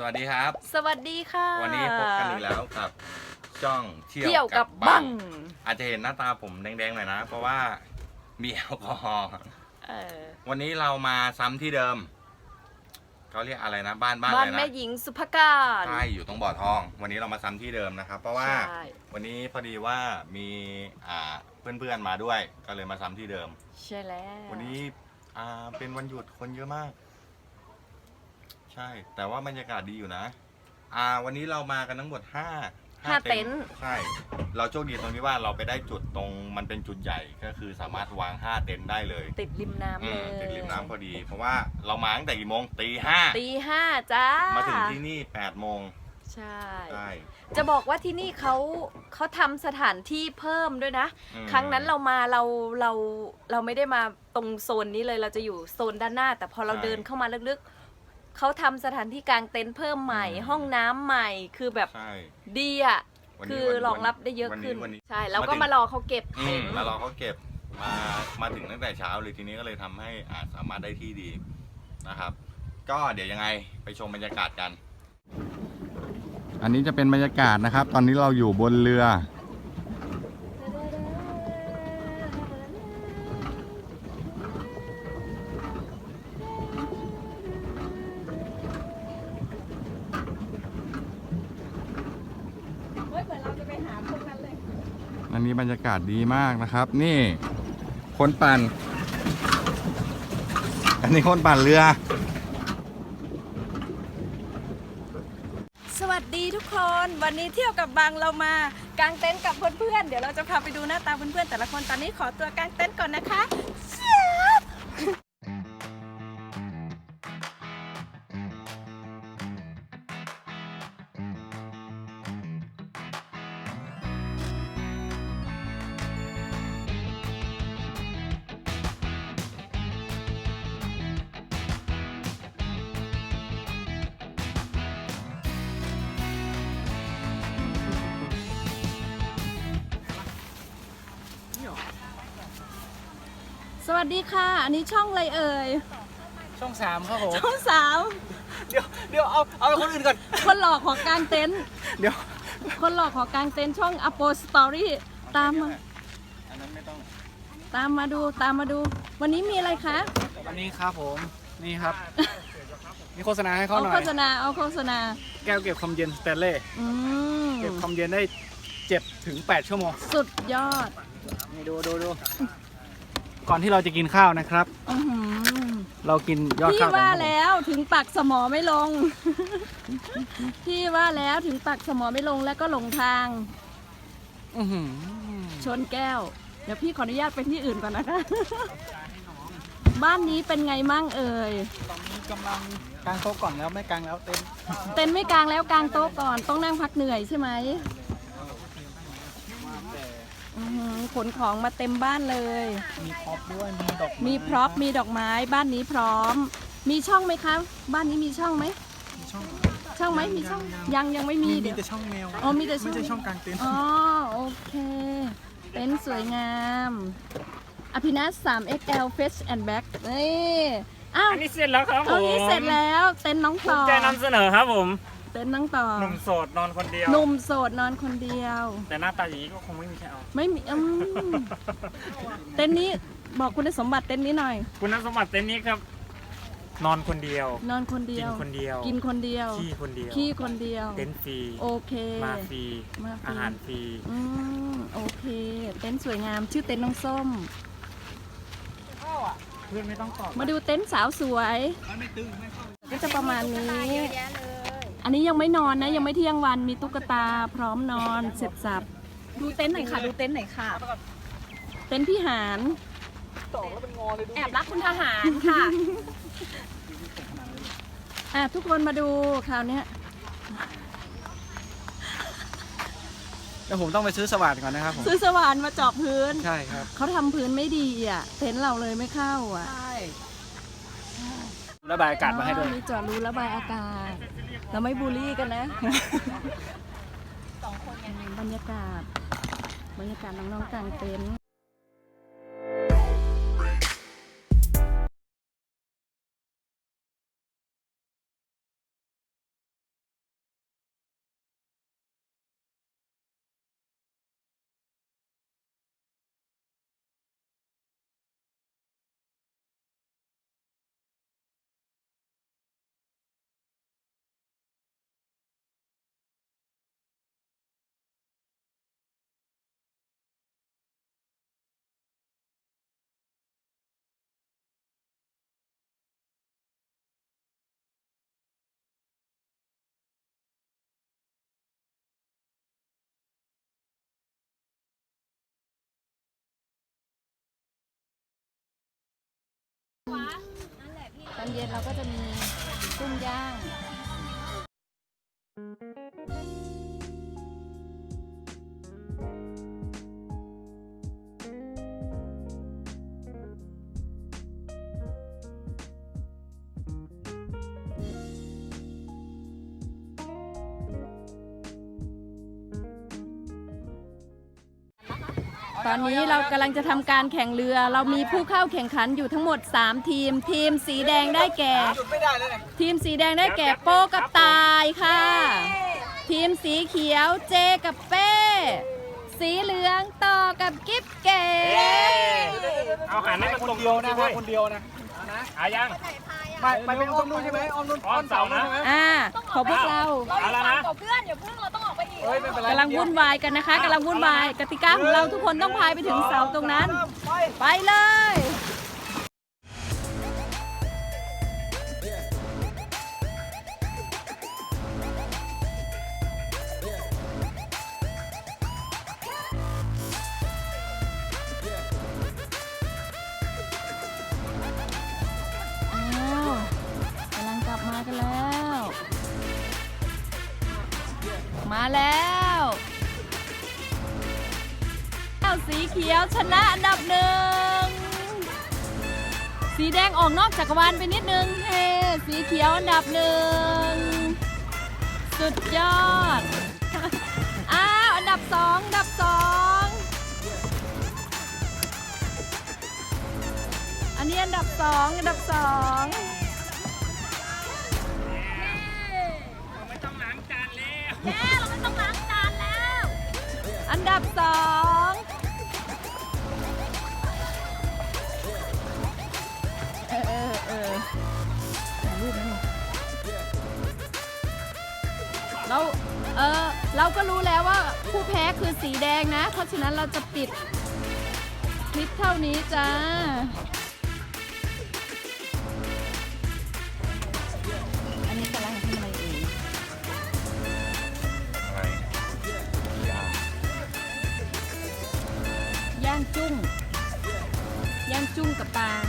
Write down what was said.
สวัสดีครับ สวัสดีค่ะ วันนี้พบกันอีกแล้วกับช่องเที่เที่ยวกับบับังงอาจจะเห็นหน้าตาผมแดงๆหน่อยนะ เพราะว่ามีแอลกอฮอล์เออวันนี้เรามาซ้ำที่เดิมเขาเรียกอะไรนะ บ้านบ้านบ้าอะนไรแม่นะหญิงสุภการใช่อยู่ตรงบ่อทอง วันนี้เรามาซ้ำที่เดิมนะครับ เพราะว่าใช่วันนี้พอดีว่ามีอ่าเพื่อนๆมาด้วย ก็เลยมาซ้ำที่เดิม ใช่แล้ววันนี้อ่าเป็นวันหยุดคนเยอะมากใช่ แต่ว่าบรรยากาศดีอยู่นะ อ่า วันนี้เรามากันทั้งหมดห้าห้าเต็นท์ใช่ เราโชคดีตรงที่ว่าเราไปได้จุดตรงมันเป็นจุดใหญ่ก็คือสามารถวางห้าเต็นท์ได้เลยติดริมน้ำอืเลมยติดริมน้ำพอดี เพราะว่าเรามาตั้งแต่กี่โมงตีห้าตีห้าจ้ามาถึงที่นี่แปดโมงใช่ ใช่จะบอกว่าที่นี่เขาเขาทำสถานที่เพิ่มด้วยนะ อืม ครั้งนั้นเรามาเราเราเราไม่ได้มาตรงโซนนี้เลยเราจะอยู่โซนด้านหน้า แต่พอเราใช่ เดินเข้ามาลึกๆ เขาทำสถานที่กลางเต็นท์เพิ่มใหม่อืมห้องน้ำใหม่คือแบบใช่ดีอะ วันนี้คือวันรองรับได้เยอะวันนี้ขึ้น วันนี้ ใช่ แล้วก็มาถึง มารอเขาเก็บอืเต็มนท์มารอเขาเก็บมามาถึงตั้งแต่เช้าเลยทีนี้ก็เลยทำให้อาจสามารถได้ที่ดีนะครับ ก็เดี๋ยวยังไงไปชมบรรยากาศกัน อันนี้จะเป็นบรรยากาศนะครับ ตอนนี้เราอยู่บนเรือ เฮ้ยเหมือนเราจะไปหาพวกนั้นเลย อันนี้บรรยากาศดีมากนะครับ นี่คนปั่น อันนี้คนปั่นเรือ สวัสดีทุกคน วันนี้เที่ยวกับบางเรามากางเต็นท์กับเพื่อนๆเดี๋ยวเราจะพาไปดูหน้าตาเพื่อนๆแต่ละคนตอนนี้ขอตัวกางเต็นท์ก่อนนะคะ วัสดีค่ะ อันนี้ช่องอะไรเอ่ย ช่องสามครับผมช่องสามเดี๋ยวเดี๋ยวเอาเอาคนอื่นก่อน คนหลอกของกางเต็นท์เดี๋ยว คนหลอกของกางเต็นท์ช่อง u p o s t o r y ตามมาอันนั้นไม่ต้อง ตามมาดูตามมาดู วันนี้มีอะไรคะวันนี้ครับผม นี่ครับมีโฆษณาให้เขาเอาหน่อโฆย ษณาเอาโฆษณาแก้วเก็บความเย็นสเตนเล่อืมเก็บความเย็นได้เจ็ดถึงแปดชั่วโมง สุดยอด นี่ดูดูดู ก่อนที่เราจะกินข้าวนะครับ อื้อหือเรากินยอดพี่ข้าวก่อนว่าครับผมแล้วถึงปักสมอไม่ลง พี่ว่าแล้วถึงปักสมอไม่ลงแล้วก็หลงทางอื้อหือชนแก้ว เดี๋ยวพี่ขออนุญาตไปที่อื่นก่อนนะคะ บ้านนี้เป็นไงมั่งเอ่ย ตอนนี้กำลังกางโต๊ะก่อนแล้วไม่กางแล้วเต็ม เต็นท์ไม่กลางแล้วกลางโต๊ะก่อนต้องนั่งพักเหนื่อยใช่ไหมอื้อหือ ขนของมาเต็มบ้านเลย มีพ็อปด้วย มีดอกมีพร็อพมีดอกไม้บ้านนี้พร้อม มีช่องไหมคะ บ้านนี้มีช่องไหม มีช่อง ช่องไหมมีช่อง ยังยังไม่มีมีเดี๋ยว แต่ช่องแมวอ๋อมีแต่ช่อง ไม่ใช่ช่องกางเต็นท์อ๋อโอเคเต็นท์สวยงาม อภินัส 3XL Fetch and Back นี่ อ้าวอันนี้เสร็จแล้วครับผเอามนี้เสร็จแล้ว เต็นท์น้องภูต่อมิใจนำเสนอครับผม เต็นท์น้องต่อหนุ่มโสดนอนคนเดียว หนุ่มโสดนอนคนเดียว แต่หน้าตาอย่างนี้ก็คงไม่มีใครเอา ไม่มีอืมเต็นท์นี้บอกคุณสมบัติเต็นท์นี้หน่อย คุณสมบัติเต็นท์นี้ครับ นอนคนเดียว นอนคนเดีกิยนว คนเดียว กินคนเดียว ขี้คนเดียว ขี้คนเดียว เต็นท์ฟรี โอเค มาฟรี มาฟรี อาหารฟรี อืมโอเค เต็นท์สวยงาม ชื่อเต็นท์น้องส้ม เพื่อนไม่ต้องตอบมาดูเต็นท์สาวสวย ก็จะประมาณนี้ อันนี้ยังไม่นอนนะ ยังไม่เที่ยงวันมีตุ๊กตาพร้อมนอนเสร็จสับ ดูเต็นท์หน่อยค่ะ ดูเต็นท์หน่อยค่ะ เต็นท์พี่หารแอบรักคุณทหารค่ะอะทุกคนมาดูคราวเนี้ยเดี๋ยวผมต้องไปซื้อสว่านก่อนนะครับผมซื้อสว่านมาเจาะพื้น ใช่ครับเขาทำพื้นไม่ดีอะเต็นท์เราเลยไม่เข้าอะระบายอากาศมาให้ด้วยอ๋อมีจอดรูระบายอากาศ เราไม่บูลลี่กันนะ สองคนบรรยากาศ บรรยากาศน้องๆกลางเต็นท์ เราก็จะมีกุ้งย่าง ตอนนี้เรากำลังจะทำการแข่งเรือ เรามีผู้เข้าแข่งขันอยู่ทั้งหมด 3 ทีม ทีมสีแดงได้แก่ ทีมสีแดงได้แก่โป้กับตายค่ะ ทีมสีเขียวเจกับเป้ สีเหลืองต่อกับกิ๊บเก๋เอาหันให้มันตรงเดียวนะด้ฮะวยคนเดียวนะอายังไปไปไปอ้อมนู่นใช่ไหมอ้อมนู่นอ้อมเสานะอ่าของพวกเราเอาแล้วนะเฮ้ยไม่เป็นไร กำลังวุ่นวายกันนะคะกำลังวุ่นวายกติกาของเราทุกคนต้องพายไปถึงเสาตรงนั้น ไปเลย แล้วเจ้าสีเขียวชนะอันดับหนึ่ง สีแดงออกนอกจักรวาลไปนิดนึง เฮ้สีเขียวอันดับหนึ่ง สุดยอด อ้าว อันดับสองอันดับสองอันนี้อันดับสองอันดับสอง แล้วแม่เราไม่ต้องล้างจานแล้ว อันดับสองเออเออเออถ่ายรูปไหมเราเออเราก็รู้แล้วว่าผู้แพ้คือสีแดงนะ เพราะฉะนั้นเราจะปิดคลิปเท่านี้จ้า จุ้งกับปลา